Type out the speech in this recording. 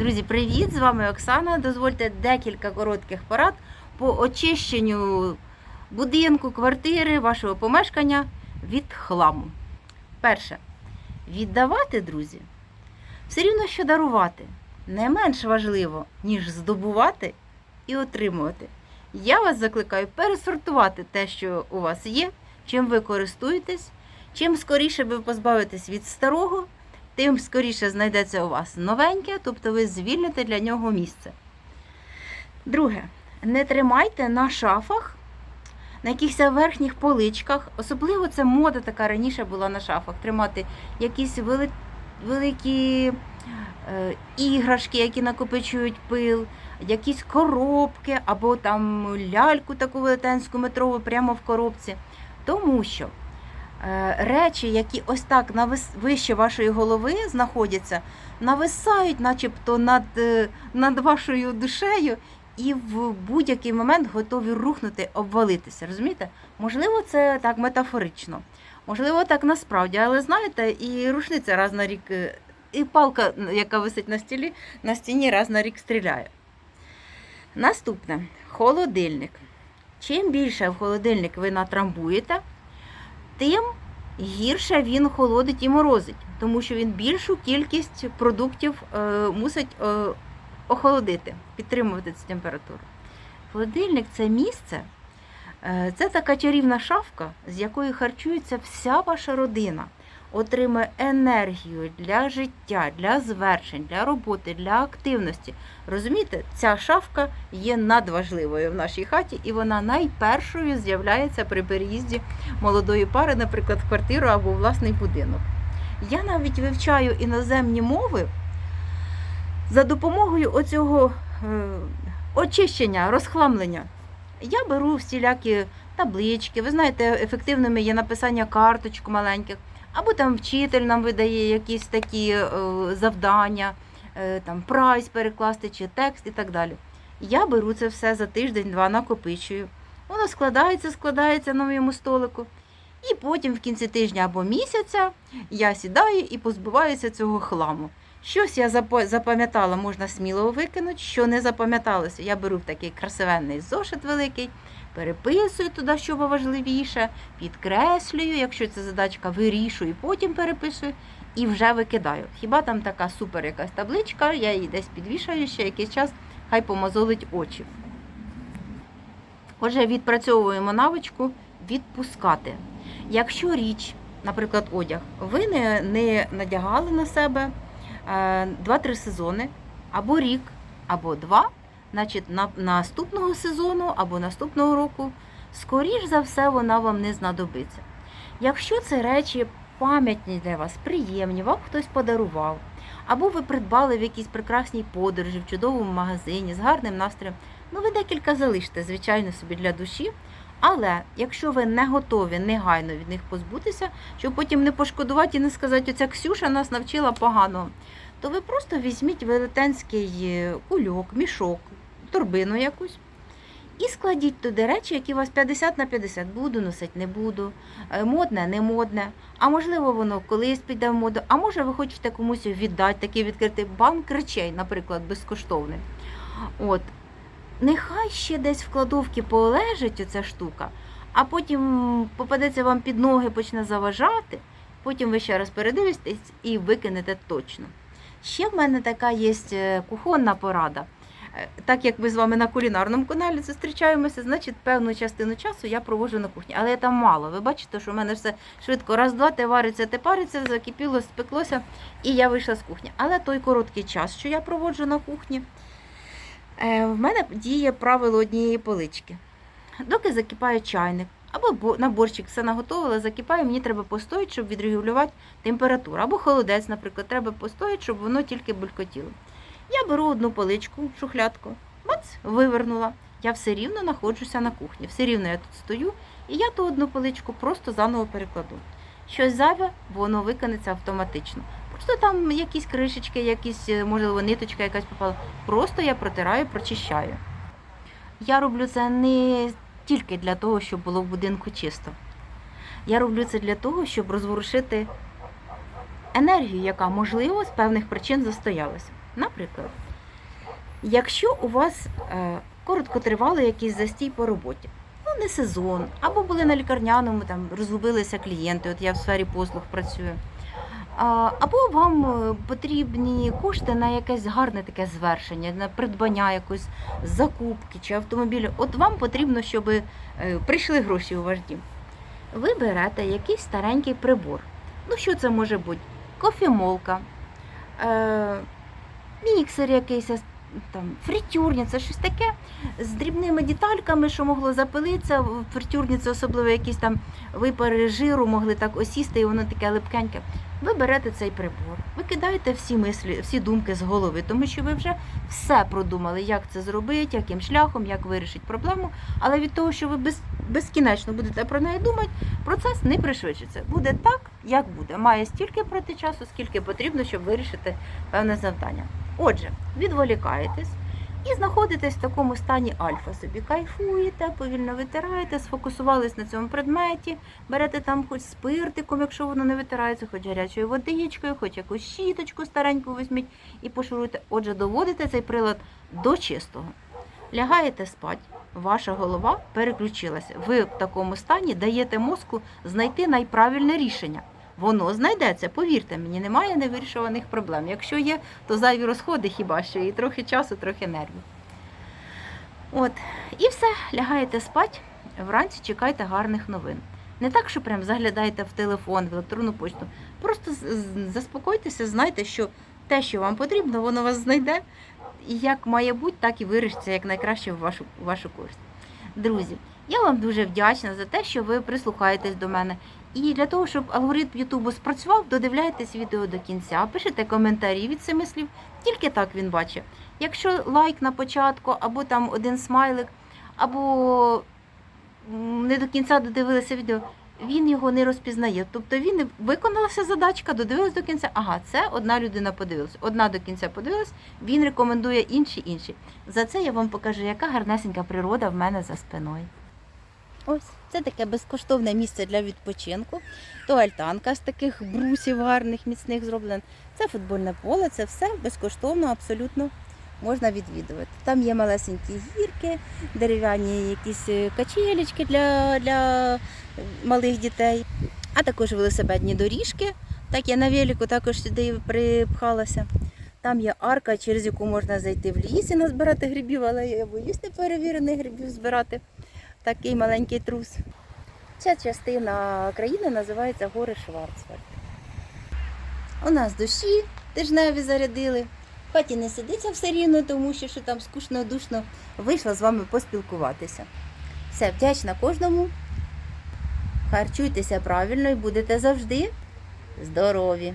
Друзі, привіт! З вами Оксана. Дозвольте декілька коротких порад по очищенню будинку, квартири, вашого помешкання від хламу. Перше. Віддавати, друзі, все рівно, що дарувати. Не менш важливо, ніж здобувати і отримувати. Я вас закликаю пересортувати те, що у вас є, чим ви користуєтесь, чим скоріше ви позбавитесь від старого, тим скоріше знайдеться у вас новеньке, тобто ви звільните для нього місце. Друге, не тримайте на шафах, на якихось верхніх поличках. Особливо це мода така раніше була на шафах. Тримати якісь вели... великі е, іграшки, які накопичують пил, якісь коробки або там ляльку таку велетенську метрову прямо в коробці. Тому що речі, які ось так вище вашої голови знаходяться, нависають, начебто над, е, над вашою душею, і в будь-який момент готові рухнути, обвалитися. Розумієте? Можливо, це так метафорично, можливо, так насправді, але знаєте, і рушниця раз на рік, е, і палка, яка висить на стілі, на стіні раз на рік стріляє. Наступне холодильник. Чим більше в холодильник ви натрамбуєте, тим гірше він холодить і морозить, тому що він більшу кількість продуктів е, мусить е, охолодити, підтримувати цю температуру. Холодильник це місце, е, це така чарівна шафка, з якої харчується вся ваша родина, отримує енергію для життя, для звершень, для роботи, для активності. Розумієте, ця шафка є надважливою в нашій хаті, і вона найпершою з'являється при переїзді молодої пари, наприклад, в квартиру або власний будинок. Я навіть вивчаю іноземні мови за допомогою оцього е, очищення, розхламлення. Я беру всілякі таблички, ви знаєте, ефективними є написання карточок маленьких, або там вчитель нам видає якісь такі е, завдання, е, там прайс перекласти чи текст і так далі. Я беру це все за тиждень-два, накопичую. Воно складається, складається на моєму столику. І потім в кінці тижня або місяця я сідаю і позбуваюся цього хламу. Щось я запам'ятала, можна сміло викинути, що не запам'яталося. Я беру в такий красивенний зошит великий, переписую туди, що важливіше, підкреслюю, якщо це задачка, вирішую, потім переписую і вже викидаю. Хіба там така супер якась табличка, я її десь підвішаю ще якийсь час, хай помазолить очі. Отже, відпрацьовуємо навичку відпускати. Якщо річ, наприклад, одяг, ви не, не надягали на себе 2-3 сезони, або рік, або два, значить на, наступного сезону або наступного року, скоріш за все, вона вам не знадобиться. Якщо це речі пам'ятні для вас, приємні, вам хтось подарував, або ви придбали в якійсь прекрасній подорожі, в чудовому магазині з гарним настроєм, ну ви декілька залиште, звичайно, собі для душі. Але якщо ви не готові негайно від них позбутися, щоб потім не пошкодувати і не сказати, оця Ксюша нас навчила погано, то ви просто візьміть велетенський е, кульок, мішок, торбину якусь. І складіть туди речі, які у вас 50 на 50. Буду носити, не буду. Е, Модне, не модне. А можливо, воно колись піде в моду. А може, ви хочете комусь віддати, такий відкритий банк речей, наприклад, безкоштовний. От. Нехай ще десь в кладовці полежить оця штука, а потім попадеться вам під ноги, почне заважати. Потім ви ще раз передивитесь і викинете точно. Ще в мене така є е, кухонна порада. Е, Так як ми з вами на кулінарному каналі зустрічаємося, значить певну частину часу я проводжу на кухні. Але я там мало. Ви бачите, що в мене все швидко раз-два, те вариться, те париться, закипіло, спеклося, і я вийшла з кухні. Але той короткий час, що я проводжу на кухні, в мене діє правило однієї полички. Доки закипає чайник, або бо- на все наготовила, закипає, мені треба постояти, щоб відрегулювати температуру. Або холодець, наприклад, треба постояти, щоб воно тільки булькотіло. Я беру одну поличку, шухлядку, бац, вивернула. Я все рівно знаходжуся на кухні. Все рівно я тут стою, і я ту одну поличку просто заново перекладу. Щось зайве, воно викониться автоматично. Просто там якісь кришечки, якісь, е, можливо, ниточка якась попала. Просто я протираю, прочищаю. Я роблю це не тільки для того, щоб було в будинку чисто. Я роблю це для того, щоб розворушити енергію, яка, можливо, з певних причин застоялася. Наприклад, Якщо у вас е, короткотривалий якийсь застій по роботі, ну не сезон, або були на лікарняному, там розгубилися клієнти, от я в сфері послуг працюю. Або вам е, потрібні кошти на якесь гарне таке звершення, на придбання якоїсь закупки чи автомобілю. От вам потрібно, щоб е, прийшли гроші у ваш дім. Ви берете якийсь старенький прибор. Ну, що це може бути? Кофемолка, е, міксер якийсь, там, фритюрниця, щось таке з дрібними детальками, що могло запилитися. Фритюрниці особливо якісь там випари жиру могли так осісти, і воно таке липкеньке. Ви берете цей прибор, ви кидаєте всі мислі, всі думки з голови, тому що ви вже все продумали, як це зробити, яким шляхом, як вирішити проблему. Але від того, що ви без, безкінечно будете про неї думати, процес не пришвидшиться. Буде так, як буде. Має стільки проти часу, скільки потрібно, щоб вирішити певне завдання. Отже, відволікаєтесь і знаходитесь в такому стані альфа. Собі кайфуєте, повільно витираєте, сфокусувались на цьому предметі, берете там хоч спиртиком, якщо воно не витирається, хоч гарячою водичкою, хоч якусь щіточку стареньку візьміть і пошуруйте. Отже, доводите цей прилад до чистого. Лягаєте спать, ваша голова переключилася. Ви в такому стані даєте мозку знайти найправильне рішення. Воно знайдеться, повірте мені, немає невирішуваних проблем. Якщо є, то зайві розходи хіба що, і трохи часу, трохи нервів. От, і все, лягаєте спать, вранці чекайте гарних новин. Не так, що прям заглядаєте в телефон, в електронну почту. Просто заспокойтеся, знайте, що те, що вам потрібно, воно вас знайде. І як має бути, так і вирішиться як найкраще в вашу, в вашу користь. Друзі, я вам дуже вдячна за те, що ви прислухаєтесь до мене. І для того, щоб алгоритм Ютубу спрацював, додивляйтесь відео до кінця, пишете коментарі від семи слів, тільки так він бачить. Якщо лайк на початку, або там один смайлик, або не до кінця додивилися відео, він його не розпізнає. Тобто він виконалася задачка, додивилась до кінця. Ага, це одна людина подивилась. Одна до кінця подивилась, він рекомендує інші інші. За це я вам покажу, яка гарнесенька природа в мене за спиною. Ось це таке безкоштовне місце для відпочинку. То альтанка з таких брусів гарних, міцних зроблена. Це футбольне поле, це все безкоштовно, абсолютно можна відвідувати. Там є малесенькі гірки, дерев'яні якісь е, качелечки для, для малих дітей, а також велосипедні доріжки. Так я на велику також сюди припхалася. Там є арка, через яку можна зайти в ліс і назбирати грибів, але я боюсь неперевірених грибів збирати. Такий маленький трус. Ця частина країни називається гори Шварцвальд. У нас душі тижневі зарядили. Хаті не сидиться все рівно, тому що, що там скучно, душно. Вийшла з вами поспілкуватися. Все, вдячна кожному. Харчуйтеся правильно і будете завжди здорові.